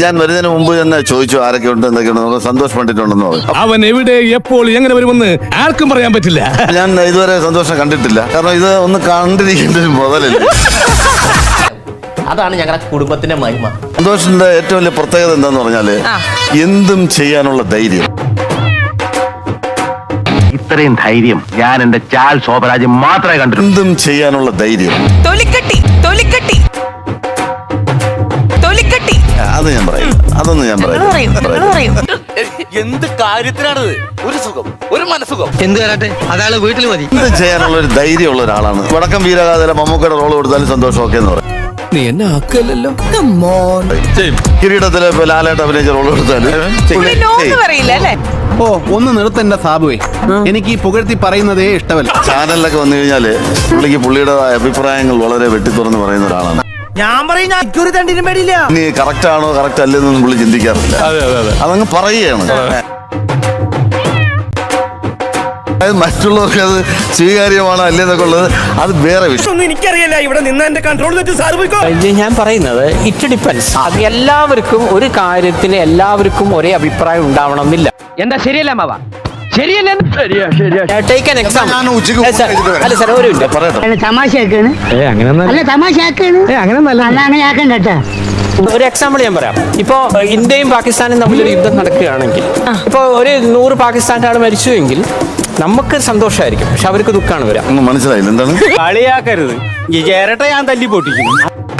ഞാൻ വരുന്നതിന് മുമ്പ് തന്നെ ചോദിച്ചു ആരൊക്കെ ഉണ്ട് എന്തൊക്കെയുണ്ട് സന്തോഷം പണ്ടിട്ടുണ്ടെന്ന് പറഞ്ഞു. അവൻ എവിടെ എപ്പോൾ എങ്ങനെ വരുമെന്ന് ആർക്കും പറയാൻ പറ്റില്ല. ഞാൻ ഇതുവരെ സന്തോഷം കണ്ടിട്ടില്ല. കാരണം ഇത് ഒന്ന് കണ്ടിരിക്കേണ്ട ഒരു മുതലല്ലേ? അതാണ് ഞങ്ങളുടെ കുടുംബത്തിന്റെ മഹിമ. സന്തോഷിന്റെ ഏറ്റവും വലിയ പ്രത്യേകത എന്താന്ന് പറഞ്ഞാൽ എന്തും ചെയ്യാനുള്ള ധൈര്യം. ഇത്രയും ധൈര്യം ഞാൻ എന്റെ ചാൽ ശോഭരാജ് മാത്രമേ കണ്ടിട്ടുള്ളൂ. എന്തും ചെയ്യാനുള്ള ധൈര്യം. തൊലിക്കട്ടി. നിങ്ങൾ പറയും നിങ്ങൾ പറയും. പറയും. എന്ത് കാര്യത്തിനാണിത്? ഒരു സുഖം ഒരു മനസുഖം എന്ത് വരട്ടെ അതാൾ വീട്ടിൽ മതി. എന്ത് ചെയ്യാനുള്ള ഒരു ധൈര്യമുള്ള ഒരാളാണ്. വടക്കം വീരഗാഥയിലെ മമ്മൂക്കയുടെ റോൾ കൊടുത്താലും സന്തോഷമൊക്കെ എന്ന് പറയും. നീ എന്നെ ആക്കല്ലോ കിരീടത്തിലെ ലാലായിട്ട് അഭിനയിച്ച റോൾ കൊടുത്താലും നോ എന്ന് പറയില്ല അല്ലേ? ഓ ഒന്ന് നിർത്തണ്ട സാബുവേ. എനിക്ക് ഈ പുകഴ്ത്തി പറയുന്നതേ ഇഷ്ടമല്ല. ചാനലിലൊക്കെ വന്നു കഴിഞ്ഞാൽ പുള്ളിക്ക് പുള്ളിയുടെ അഭിപ്രായങ്ങൾ വളരെ വെട്ടിത്തുറന്ന് പറയുന്ന ഒരാളാണ്. ഞാൻ പറയും ഞാൻ തണ്ടിനും പേടിയില്ല. നീ കറക്റ്റ് ആണോ കറക്റ്റ് അല്ലെന്നൊന്നും പുള്ളി ചിന്തിക്കാറില്ല. അതങ്ങ് പറയുകയാണ്. അതായത് മറ്റുള്ളവർക്ക് അത് സ്വീകാര്യമാണോ അല്ലേന്നൊക്കെ ഉള്ളത് അത് വേറെ വിഷയം. ഒന്നും എനിക്കറിയില്ല. ഇവിടെ നിന്ന് എന്റെ കൺട്രോൾ തെറ്റ്. സാറ് പോയിക്കോ. ഞാൻ പറയുന്നത് ഇറ്റ് ഡിപ്പെൻസ് അത് എല്ലാവർക്കും ഒരു കാര്യത്തിന് എല്ലാവർക്കും ഒരേ അഭിപ്രായം ഉണ്ടാവണമെന്നില്ല. എന്താ ശരിയല്ല മാവ? ശരിയല്ല? ഒരു എക്സാമ്പിൾ ഞാൻ പറയാം. ഇപ്പോ ഇന്ത്യയും പാകിസ്ഥാനും തമ്മിൽ ഒരു യുദ്ധം നടക്കുകയാണെങ്കിൽ ഇപ്പൊ ഒരു നൂറ് പാകിസ്ഥാന്റെ ആൾ മരിച്ചുവെങ്കിൽ നമുക്ക് സന്തോഷമായിരിക്കും പക്ഷെ അവർക്ക് ദുഃഖമാണ് വരാം. മനസ്സിലായില്ല എന്താണ്? കളിയാക്കരുത്. ഈ ചേരട്ടെ ഞാൻ തല്ലി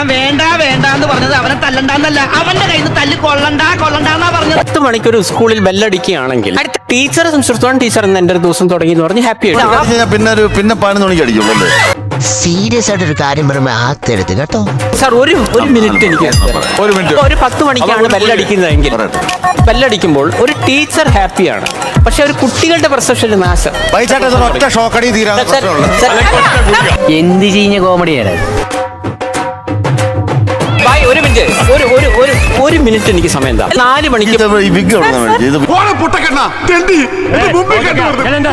പൊട്ടിക്കുന്നു വേണ്ട വേണ്ട എന്ന് പറഞ്ഞത് അവനെ തല്ലണ്ടെന്നല്ല. അവന്റെ കയ്യിൽ നിന്ന് തല്ലി കൊള്ളണ്ട കൊള്ളണ്ടെന്നാ പറഞ്ഞത്. പത്ത് മണിക്കൊരു സ്കൂളിൽ ബെല്ലടിക്കുകയാണെങ്കിൽ ടീച്ചറെ സംബന്ധിച്ചിടത്തോളം ടീച്ചർ ഇന്ന് എന്റെ ഒരു ദിവസം തുടങ്ങി എന്ന് പറഞ്ഞ് ഹാപ്പി ആയിട്ട്. പിന്നെ ഒരു പിന്നെ പതിനൊന്ന് മണിക്ക് അടിക്കുള്ളൂ അല്ലേ? സീരിയസ് ആയിട്ട് ഒരു കാര്യം പറയുമ്പോ ആത്തെടുത്ത് കേട്ടോ. സാർ ഒരു ഒരു മിനിറ്റ് എനിക്ക്. ഒരു മിനിറ്റ് ഒരു പത്ത് മണിക്കാണ് ബെല്ലടിക്കുന്നതെങ്കിൽ. ബെല്ലടിക്കുമ്പോൾ ഒരു ടീച്ചർ ഹാപ്പിയാണ് പക്ഷെ ഒരു കുട്ടികളുടെ പെർസെപ്ഷൻ നാശം. ഒറ്റ ഷോക്കടി എന്ത് ചെയ്യുന്ന കോമഡിയാണ് ഒരു മിനിറ്റ്. ഒരു ഒരു ഒരു ഒരു മിനിറ്റ് എനിക്ക് സമയം എന്താ നാല് മണിക്ക് ഇത് ഈ വിഗ് എവിടെ നിന്നാ മേടിച്ചത്? ഇത്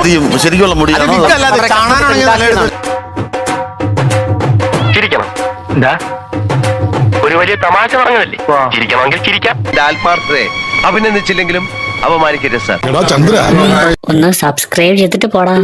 ഈ ശരിക്കുള്ള മുടിയാണോ അതോ- ചിരിക്കണം. എന്താ? ഒരു വലിയ തമാശ പറഞ്ഞതല്ലേ? ചിരിക്കണമെങ്കിൽ ചിരിക്കാം. ആത്മാർത്ഥതയെ അഭിനന്ദിച്ചില്ലെങ്കിലും അപമാനിക്കരുത് സാർ. ഒന്ന് സബ്സ്ക്രൈബ് ചെയ്തിട്ട് പോടാ.